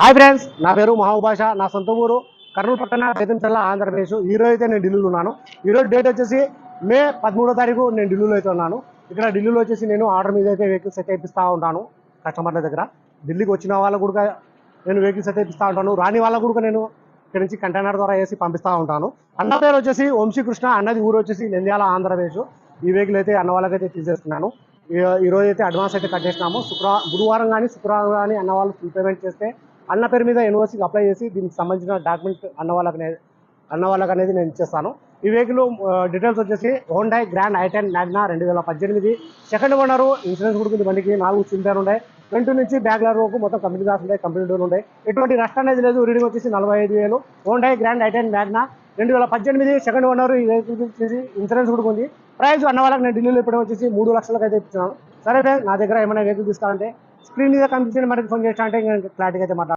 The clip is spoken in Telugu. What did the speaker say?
హాయ్ ఫ్రెండ్స్ నా పేరు మహాభాష నా సొంత ఊరు కర్నూలు పట్టణ బేతంచెల్ల ఆంధ్రప్రదేశ్. ఈ రోజు అయితే నేను ఢిల్లీలో ఉన్నాను. ఈరోజు డేట్ వచ్చేసి మే పదమూడో తారీఖు నేను ఢిల్లీలో అయితే ఉన్నాను. ఇక్కడ ఢిల్లీలో వచ్చేసి నేను ఆర్డర్ మీద అయితే వెహికల్స్ అయితే ఇప్పిస్తూ ఉంటాను కస్టమర్ల దగ్గర. ఢిల్లీకి వచ్చిన వాళ్ళకు కూడా నేను వెహికల్స్ అయితే ఇప్పిస్తూ ఉంటాను. రాని వాళ్ళకు కూడా నేను ఇక్కడ నుంచి కంటైనర్ ద్వారా వేసి పంపిస్తూ ఉంటాను. అన్న పేరు వచ్చేసి వంశీకృష్ణ అన్నది ఊరు వచ్చేసి నంద్యాల ఆంధ్రప్రదేశ్. ఈ వెహికల్ అయితే అన్న వాళ్ళకైతే తీసేస్తున్నాను. ఈరోజు అయితే అడ్వాన్స్ అయితే కట్ చేసినాము. శుక్రవారం గురువారం కానీ శుక్రవారం కానీ అన్న వాళ్ళు ఫుల్ పేమెంట్ చేస్తే అన్న పేరు మీద యూనివర్సిటీకి అప్లై చేసి దీనికి సంబంధించిన డాక్యుమెంట్ అన్న వాళ్ళకి అన్న వాళ్ళకి అనేది నేను ఇచ్చేస్తాను. ఈ వెహికల్ డీటెయిల్స్ వచ్చేసి Hyundai grand i ten magna రెండు వేల పద్దెనిమిది. సెకండ్ ఓనరు ఇన్సూరెన్స్ కొడుకుంది ఉంది బండికి నాలుగు చింపేరు ఉన్నాయి. ఫ్రంట్ నుంచి బ్యాక్ లైర్ వరకు మొత్తం కంపెనీ గ్లాస్ ఉంటాయి కంపెనీ డోర్ ఉంటాయి. ఎటువంటి నష్టం అనేది లేదు రీడింగ్ వచ్చేసి నలభై ఐదు వేలు. హోండై గ్రాండ్ ఐటెన్ మ్యాగ్నా రెండు వేల పద్దెనిమిది. సెకండ్ ఓనర్ ఈ వెహికల్ వచ్చేసి ఇన్సూరెన్స్ కూడా ఉంది ప్రైస్ అన్న వాళ్ళకి నేను ఢిల్లీలో ఇప్పుడు వచ్చేసి మూడు లక్షలకు అయితే ఇచ్చాను సరే నా దగ్గర ఏమైనా వెహికల్ తీసుకోవాలంటే స్క్రీన్ మీద కనిపించిన మనకి ఫోన్ చేస్తా అంటే క్లారిటీగా అయితే మాట్లాడతాను.